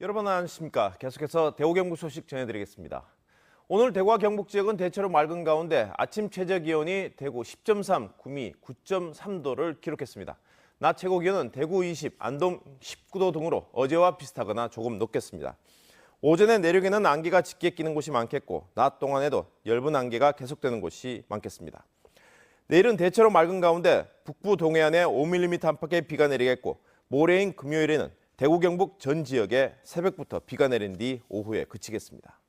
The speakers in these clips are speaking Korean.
여러분 안녕하십니까? 계속해서 대구 경북 소식 전해드리겠습니다. 오늘 대구와 경북 지역은 대체로 맑은 가운데 아침 최저 기온이 대구 10.3, 구미 9.3도를 기록했습니다. 낮 최고 기온은 대구 20, 안동 19도 등으로 어제와 비슷하거나 조금 높겠습니다. 오전에 내륙에는 안개가 짙게 끼는 곳이 많겠고 낮 동안에도 엷은 안개가 계속되는 곳이 많겠습니다. 내일은 대체로 맑은 가운데 북부 동해안에 5mm 안팎의 비가 내리겠고 모레인 금요일에는 대구 경북 전 지역에 새벽부터 비가 내린 뒤 오후에 그치겠습니다.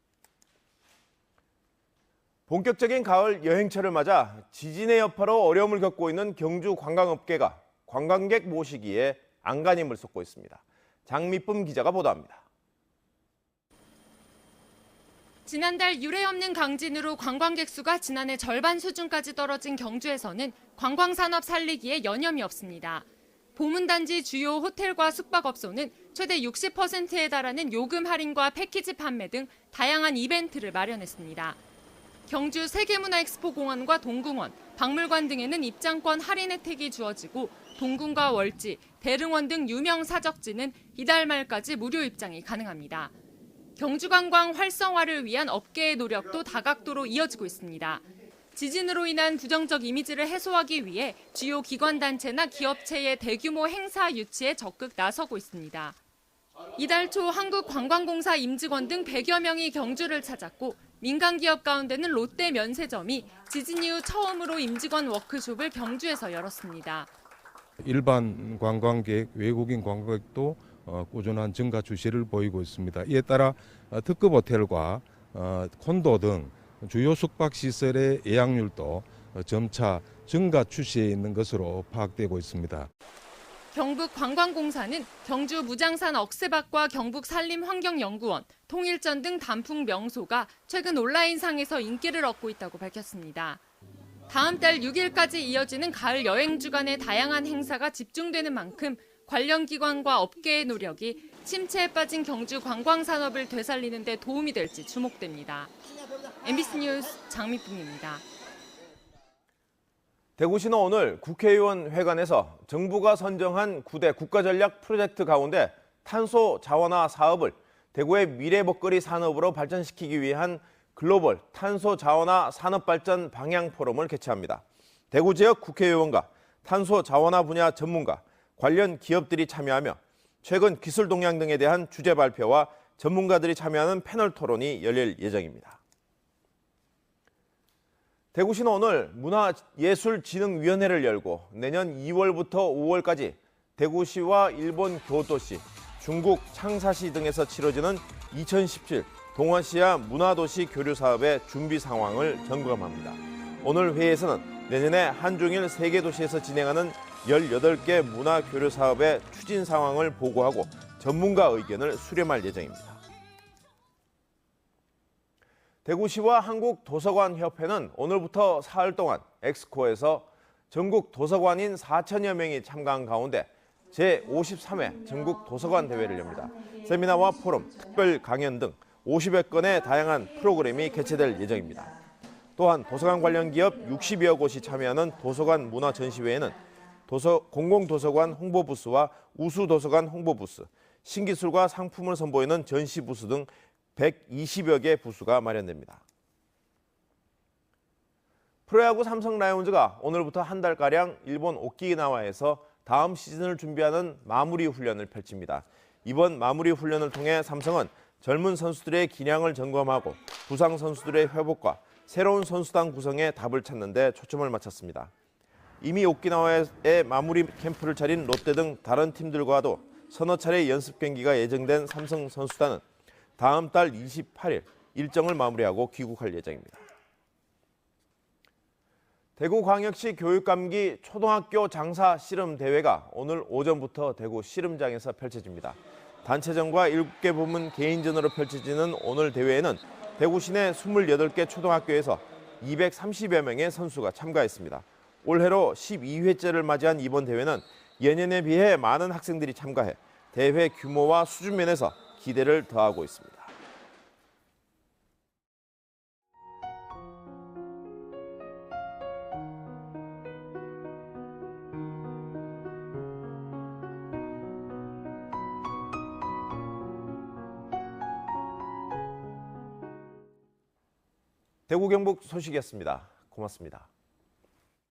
본격적인 가을 여행철을 맞아 지진의 여파로 어려움을 겪고 있는 경주 관광업계가 관광객 모시기에 안간힘을 쏟고 있습니다. 장미쁨 기자가 보도합니다. 지난달 유례 없는 강진으로 관광객 수가 지난해 절반 수준까지 떨어진 경주에서는 관광산업 살리기에 여념이 없습니다. 보문단지 주요 호텔과 숙박업소는 최대 60%에 달하는 요금 할인과 패키지 판매 등 다양한 이벤트를 마련했습니다. 경주 세계문화엑스포 공원과 동궁원, 박물관 등에는 입장권 할인 혜택이 주어지고 동궁과 월지, 대릉원 등 유명 사적지는 이달 말까지 무료 입장이 가능합니다. 경주 관광 활성화를 위한 업계의 노력도 다각도로 이어지고 있습니다. 지진으로 인한 부정적 이미지를 해소하기 위해 주요 기관단체나 기업체의 대규모 행사 유치에 적극 나서고 있습니다. 이달 초 한국관광공사 임직원 등 100여 명이 경주를 찾았고 민간 기업 가운데는 롯데 면세점이 지진 이후 처음으로 임직원 워크숍을 경주에서 열었습니다. 일반 관광객, 외국인 관광객도 어, 꾸준한 증가 추세를 보이고 있습니다. 이에 따라 어, 특급 호텔과 어, 콘도 등 주요 숙박 시설의 예약률도 어, 점차 증가 추세에 있는 것으로 파악되고 있습니다. 경북관광공사는 경주 무장산 억새밭과 경북 산림환경연구원, 통일전 등 단풍 명소가 최근 온라인상에서 인기를 얻고 있다고 밝혔습니다. 다음 달 6일까지 이어지는 가을 여행 주간의 다양한 행사가 집중되는 만큼 관련 기관과 업계의 노력이 침체에 빠진 경주 관광 산업을 되살리는 데 도움이 될지 주목됩니다. MBC 뉴스 장미쁨입니다. 대구시는 오늘 국회의원 회관에서 정부가 선정한 9대 국가전략 프로젝트 가운데 탄소 자원화 사업을 대구의 미래 먹거리 산업으로 발전시키기 위한 글로벌 탄소 자원화 산업 발전 방향 포럼을 개최합니다. 대구 지역 국회의원과 탄소 자원화 분야 전문가, 관련 기업들이 참여하며 최근 기술 동향 등에 대한 주제 발표와 전문가들이 참여하는 패널 토론이 열릴 예정입니다. 대구시는 오늘 문화예술진흥위원회를 열고 내년 2월부터 5월까지 대구시와 일본 교토시, 중국 창사시 등에서 치러지는 2017 동아시아 문화도시 교류 사업의 준비 상황을 점검합니다. 오늘 회의에서는 내년에 한중일 세계 도시에서 진행하는 18개 문화 교류 사업의 추진 상황을 보고하고 전문가 의견을 수렴할 예정입니다. 대구시와 한국도서관협회는 오늘부터 사흘 동안 엑스코에서 전국 도서관인 4천여 명이 참가한 가운데 제53회 전국 도서관 대회를 엽니다. 세미나와 포럼, 특별 강연 등 50여 건의 다양한 프로그램이 개최될 예정입니다. 또한 도서관 관련 기업 60여 곳이 참여하는 도서관 문화 전시회에는 도서, 공공도서관 홍보부스와 우수도서관 홍보부스, 신기술과 상품을 선보이는 전시부스 등 120여 개 부스가 마련됩니다. 프로야구 삼성 라이온즈가 오늘부터 한 달가량 일본 오키나와에서 다음 시즌을 준비하는 마무리 훈련을 펼칩니다. 이번 마무리 훈련을 통해 삼성은 젊은 선수들의 기량을 점검하고 부상 선수들의 회복과 새로운 선수단 구성에 답을 찾는 데 초점을 맞췄습니다. 이미 오키나와의 마무리 캠프를 차린 롯데 등 다른 팀들과도 서너 차례 연습 경기가 예정된 삼성 선수단은 다음 달 28일 일정을 마무리하고 귀국할 예정입니다. 대구광역시 교육감기 초등학교 장사 씨름 대회가 오늘 오전부터 대구 씨름장에서 펼쳐집니다. 단체전과 7개 부문 개인전으로 펼쳐지는 오늘 대회에는 대구 시내 28개 초등학교에서 230여 명의 선수가 참가했습니다. 올해로 12회째를 맞이한 이번 대회는 예년에 비해 많은 학생들이 참가해 대회 규모와 수준 면에서 기대를 더하고 있습니다. 대구 경북 소식이었습니다. 고맙습니다.